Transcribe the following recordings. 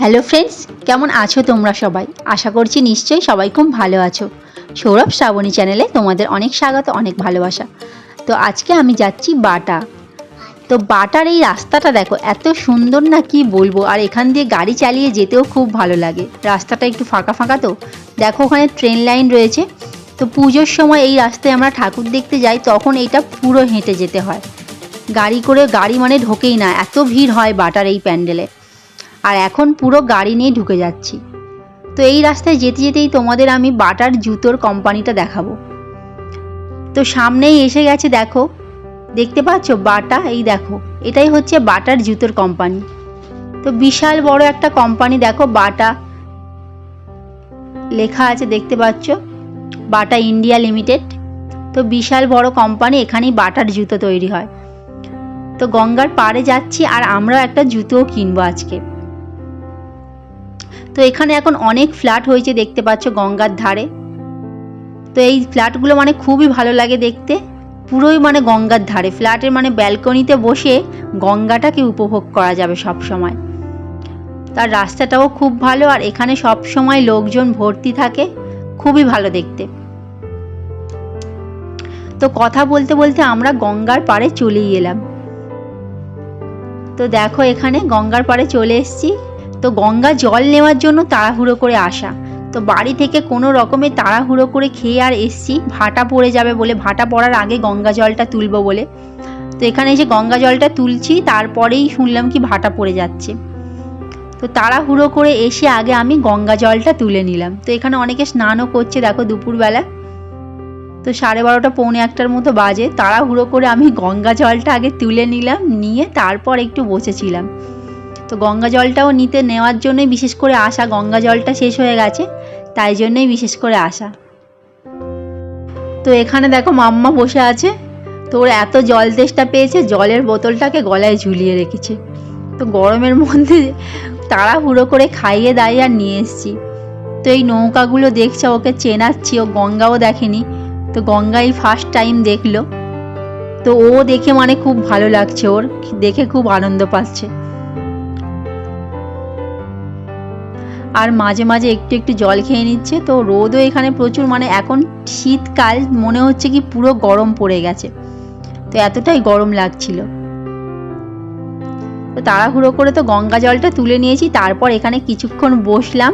Hello friends কেমন আছো তোমরা সবাই? আশা করছি নিশ্চয়ই সবাই খুব ভালো আছো। সৌরভ শ্রাবণী চ্যানেলে তোমাদের অনেক স্বাগত, অনেক ভালোবাসা। তো আজকে আমি যাচ্ছি বাটা। তো বাটার এই রাস্তাটা দেখো, এত সুন্দর না কি বলব? আর এখান দিয়ে গাড়ি চালিয়ে যেতেও খুব ভালো লাগে। রাস্তাটা একটু ফাঁকা ফাঁকা তো। দেখো ওখানে ট্রেন লাইন রয়েছে। তো পুজোর সময় এই রাস্তায় আমরা ঠাকুর দেখতে যাই, তখন এটা পুরো হেঁটে যেতে হয়। গাড়ি করে, গাড়ি মানে ঢোকেই না, এত ভিড় হয় বাটার এই প্যান্ডেলে। আর এখন পুরো গাড়ি নিয়ে ঢুকে যাচ্ছি। তো এই রাস্তায় যেতে যেতেই তোমাদের আমি বাটার জুতোর কোম্পানিটা দেখাবো। তো সামনেই এসে গেছে দেখো, দেখতে পাচ্ছ বাটা? এই দেখো, এটাই হচ্ছে বাটার জুতোর কোম্পানি। তো বিশাল বড় একটা কোম্পানি, দেখো বাটা। লেখা আছে, দেখতে পাচ্ছ? Bata India limited. তো বিশাল বড় কোম্পানি, এখানেই বাটার জুতো তৈরি হয়। তো গঙ্গার পাড়ে যাচ্ছি আর আমরাও একটা জুতোও কিনবো আজকে। তো এখানে এখন অনেক ফ্ল্যাট হয়েছে, দেখতে পাচ্ছ গঙ্গার ধারে। তো এই ফ্ল্যাটগুলো মানে খুবই ভালো লাগে দেখতে। পুরোই মানে গঙ্গার ধারে। ফ্ল্যাটের মানে ব্যালকনিতে বসে গঙ্গাটাকে উপভোগ করা যাবে সব সময় তার রাস্তাটাও খুব ভালো আর এখানে সব সময় লোকজন ভর্তি থাকে। খুবই ভালো দেখতে। তো কথা বলতে বলতে আমরা গঙ্গার পাড়ে চলেই এলাম। তো দেখো এখানে গঙ্গার পাড়ে চলে এসেছি। তো গঙ্গা জল নেওয়ার জন্য তাড়াহুড়ো করে আসা। তো বাড়ি থেকে কোনো রকমে তাড়াহুড়ো করে খেয়ে আর এসছি, ভাটা পড়ে যাবে বলে, ভাটা পড়ার আগে গঙ্গা জলটা তুলবো বলে। তো এখানে এসে গঙ্গা জলটা তুলছি, তারপরেই শুনলাম কি ভাটা পড়ে যাচ্ছে। তো তাড়াহুড়ো করে এসে আগে আমি গঙ্গা জলটা তুলে নিলাম। তো এখানে অনেকে স্নানও করছে দেখো দুপুরবেলা। তো সাড়ে বারোটা, পৌনে একটার মতো বাজে। তাড়াহুড়ো করে আমি গঙ্গা জলটা আগে তুলে নিলাম, নিয়ে তারপর একটু বসেছিলাম। তো গঙ্গা জলটাও নিতে নেওয়ার জন্যই বিশেষ করে আসা। গঙ্গা জলটা শেষ হয়ে গেছে, তাই জন্যই বিশেষ করে আসা। তো এখানে দেখো মাম্মা বসে আছে, তো ওর এত জল তেষ্টা পেয়েছে, জলের বোতলটাকে গলায় ঝুলিয়ে রেখেছে। তো গরমের মধ্যে তাড়াহুড়ো করে খাইয়ে দাইয়ে আর নিয়ে এসেছি। তো এই নৌকাগুলো দেখছে, ওকে চেনাচ্ছি, ও গঙ্গাও দেখেনি। তো গঙ্গাই ফার্স্ট টাইম দেখল। তো ও দেখে মানে খুব ভালো লাগছে ওর, দেখে খুব আনন্দ পাচ্ছে। আর মাঝে মাঝে একটু একটু জল খেয়ে নিচ্ছে। তো রোদও এখানে প্রচুর মানে এখন শীতকাল, মনে হচ্ছে কি পুরো গরম পড়ে গেছে। তো এতটাই গরম লাগছিল। তো তাড়াহুড়ো করে তো গঙ্গা জলটা তুলে নিয়েছি, তারপর এখানে কিছুক্ষণ বসলাম।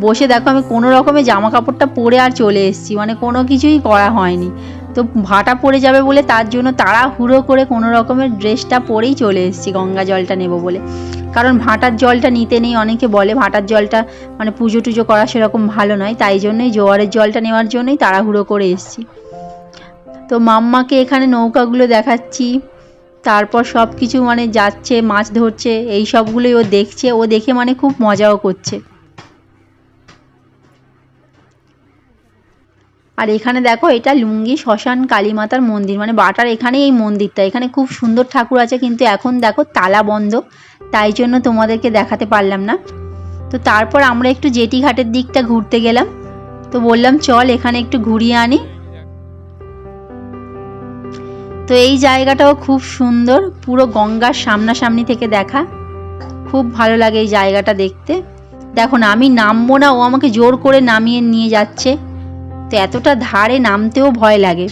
বসে দেখো আমি কোনো রকমে জামা কাপড়টা পরে আর চলে এসেছি মানে কোনো কিছুই করা হয়নি। তো ভাটা পড়ে যাবে বলে তার জন্য তাড়াহুড়ো করে কোনো রকমের ড্রেসটা পরেই চলে এসেছি, গঙ্গা জলটা নেব বলে। কারণ ভাটার জলটা নিতে নেই, অনেকে বলে ভাটার জলটা মানে পুজো টুজো করা সেরকম ভালো নয়, তাই জন্যই জোয়ারের জলটা নেওয়ার জন্যই তাড়াহুড়ো করে এসেছি। তো মাম্মাকে এখানে নৌকাগুলো দেখাচ্ছি, তারপর সব কিছু মানে যাচ্ছে, মাছ ধরছে, এই সবগুলোই ও দেখছে, ও দেখে মানে খুব মজাও করছে। আর এখানে দেখো, এটা লুঙ্গি, শ্মশান, কালীমাতার মন্দির। মানে বাটার এখানেই এই মন্দিরটা। এখানে খুব সুন্দর ঠাকুর আছে, কিন্তু এখন দেখো তালা বন্ধ। তাই জন্য তোমাদেরকে দেখাতে পারলাম না। তো তারপর আমরা একটু জেটি ঘাটের দিকটা ঘুরতে গেলাম। তো বললাম, চল এখানে একটু ঘুরিয়ে আনি। তো এই জায়গাটাও খুব সুন্দর। পুরো গঙ্গার সামনাসামনি থেকে দেখা। খুব ভালো লাগে এই জায়গাটা দেখতে। দেখো না আমি নামবো না। ও আমাকে জোর করে নামিয়ে নিয়ে যাচ্ছে। তো এতটা ধারে নামতেও ভয় লাগে।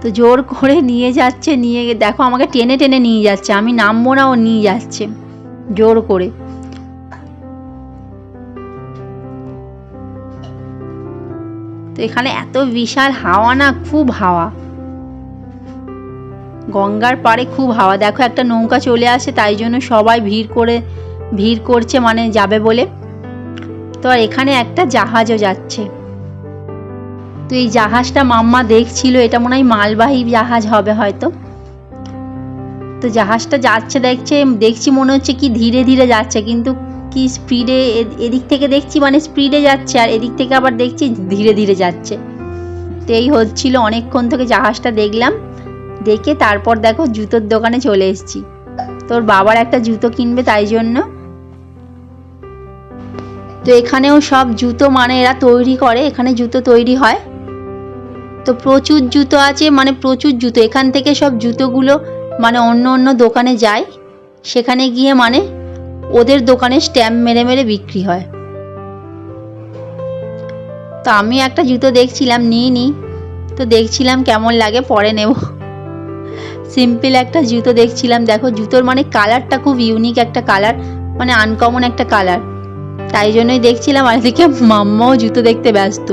তো জোর করে নিয়ে যাচ্ছে, নিয়ে দেখো আমাকে টেনে টেনে নিয়ে যাচ্ছে, আমি নামবো না, ও নিয়ে যাচ্ছে, জোর করে। তো এখানে এত বিশাল হাওয়া না, খুব হাওয়া। গঙ্গার পাড়ে খুব হাওয়া। দেখো একটা নৌকা চলে আসে, তাই জন্য সবাই ভিড় করে ভিড় করছে মানে যাবে বলে। তো আর এখানে একটা জাহাজও যাচ্ছে। তো এই জাহাজটা মাম্মা দেখছিল, এটা মনে হয় মালবাহী জাহাজ হবে হয়তো। তো জাহাজটা যাচ্ছে, দেখছে, দেখছি মনে হচ্ছে কি ধীরে ধীরে যাচ্ছে, কিন্তু কি স্পিডে এদিক থেকে দেখছি মানে স্পিডে যাচ্ছে, আর এদিক থেকে আবার দেখছি ধীরে ধীরে যাচ্ছে। তো এই হচ্ছিল, অনেকক্ষণ থেকে জাহাজটা দেখলাম। দেখে তারপর দেখো, জুতোর দোকানে চলে এসেছি। তোর বাবার একটা জুতো কিনবে তাই জন্য তো এখানেও সব জুতো মানে এরা তৈরি করে, এখানে জুতো তৈরি হয়। তো প্রচুর জুতো আছে মানে প্রচুর জুতো। এখান থেকে সব জুতোগুলো মানে অন্য অন্য দোকানে যায়। সেখানে গিয়ে মানে ওদের দোকানে স্ট্যাম্প মেরে মেরে বিক্রি হয়। তো আমি একটা জুতো দেখছিলাম, নিই নি। তো দেখছিলাম কেমন লাগে, পরে নেব। সিম্পল একটা জুতো দেখছিলাম। দেখো, জুতোর মানে কালারটা খুব ইউনিক একটা কালার মানে আনকমন একটা কালার। তাই জন্যই দেখছিলাম আর এদিকে মাম্মাও জুতো দেখতে ব্যস্ত।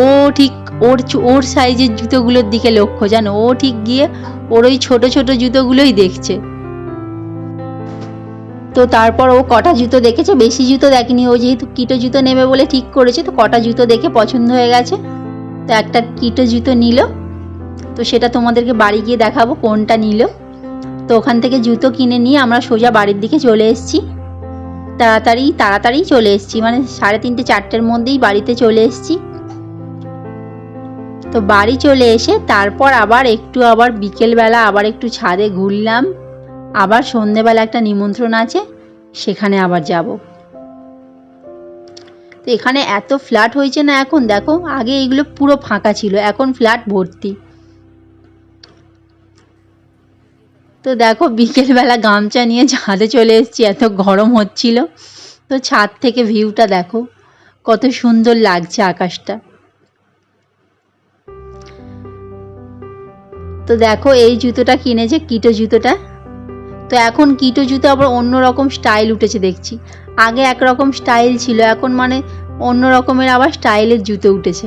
ও ঠিক ওর ওর সাইজের জুতোগুলোর দিকে লক্ষ্য, জানো? ও ঠিক গিয়ে ওর ওই ছোট ছোট জুতোগুলোই দেখছে। তো তারপর ও কটা জুতো দেখেছে? বেশি জুতো দেখেনি। ও যেহেতু কিটো জুতো নেবে বলে ঠিক করেছে, তো কটা জুতো দেখে পছন্দ হয়ে গেছে। তো একটা কিটো জুতো নিল। তো সেটা তোমাদেরকে বাড়ি গিয়ে দেখাবো কোনটা নিল। তো ওখান থেকে জুতো কিনে নিয়ে আমরা সোজা বাড়ির দিকে চলে এসেছি। তাড়াতাড়ি তাড়াতাড়ি চলে এসেছি। মানে সাড়ে তিনটে, চারটের মধ্যেই বাড়িতে চলে এসেছি। তো বাড়ি চলে এসে তারপর আবার একটু আবার বিকেলবেলা আবার একটু ছাদে ঘুরলাম। আবার সন্ধেবেলা একটা নিমন্ত্রণ আছে, সেখানে আবার যাব। তো এখানে এত ফ্ল্যাট হয়েছে না এখন? দেখো, আগে এগুলো পুরো ফাঁকা ছিল, এখন ফ্ল্যাট ভর্তি। তো দেখো বিকেলবেলা গামছা নিয়ে ছাদে চলে এসেছি, এত গরম হচ্ছিল। তো ছাদ থেকে ভিউটা দেখো, কত সুন্দর লাগছে আকাশটা। তো দেখো এই জুতোটা কিনেছে, কিটো জুতোটা। তো এখন কিটো জুতো আবার অন্য রকম স্টাইল উঠেছে দেখছি। আগে একরকম স্টাইল ছিল, এখন মানে অন্য রকমের আবার স্টাইলের জুতো উঠেছে।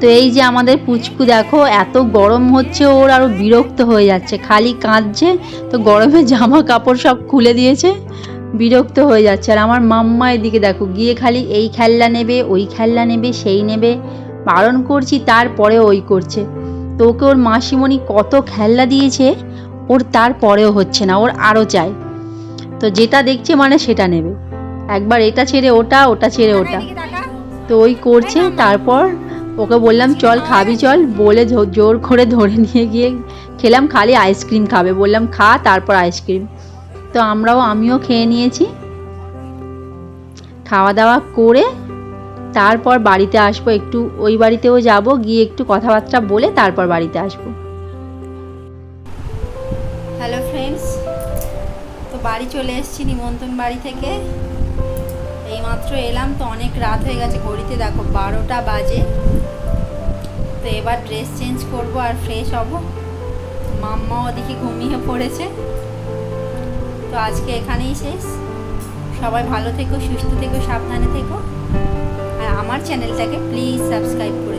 তো এই যে আমাদের পুচকু, দেখো, এত গরম হচ্ছে, ওর আরও বিরক্ত হয়ে যাচ্ছে, খালি কাঁদছে, তো গরমে জামা কাপড় সব খুলে দিয়েছে, বিরক্ত হয়ে যাচ্ছে। আর আমার মাম্মা এদিকে দেখো, গিয়ে খালি এই খেলনা নেবে, ওই খেলনা নেবে, সেই নেবে, বারণ করছি, তারপরে ওই করছে। তো ওকে ওর মাসিমণি কত খেলনা দিয়েছে, ওর তারপরেও হচ্ছে না, ওর আরও চাই। তো যেটা দেখছে মানে সেটা নেবে। একবার এটা ছেড়ে ওটা ওটা ছেড়ে ওটা। তো ওই করছে, তারপর ওকে বললাম, চল, খাবি, চল। বলে জোর করে ধরে নিয়ে গিয়ে খেলাম, খালি আইসক্রিম খাবে। বললাম, খা, তারপর আইসক্রিম তো আমরাও, আমিও খেয়ে নিয়েছি। খাওয়া দাওয়া করে তারপর বাড়িতে আসব। একটু ওই বাড়িতেও যাব, গিয়ে একটু কথাবার্তা বলে তারপর বাড়িতে আসব। হ্যালো ফ্রেন্ডস তো বাড়ি চলে এসেছি নিমন্ত্রণ বাড়ি থেকে। এইমাত্র এলাম, তো অনেক রাত হয়ে গেছে। ঘড়িতে দেখো বারোটা বাজে। তো এবার ড্রেস চেঞ্জ করব আর ফ্রেশ হব। মাম্মা ওদিকে ঘুমিয়ে পড়েছে। তো আজকে এখানেই শেষ। সবাই ভালো থেকো, সুস্থ থেকো, সাবধানে থেকো। আর আমার চ্যানেলটাকে প্লিজ সাবস্ক্রাইব করে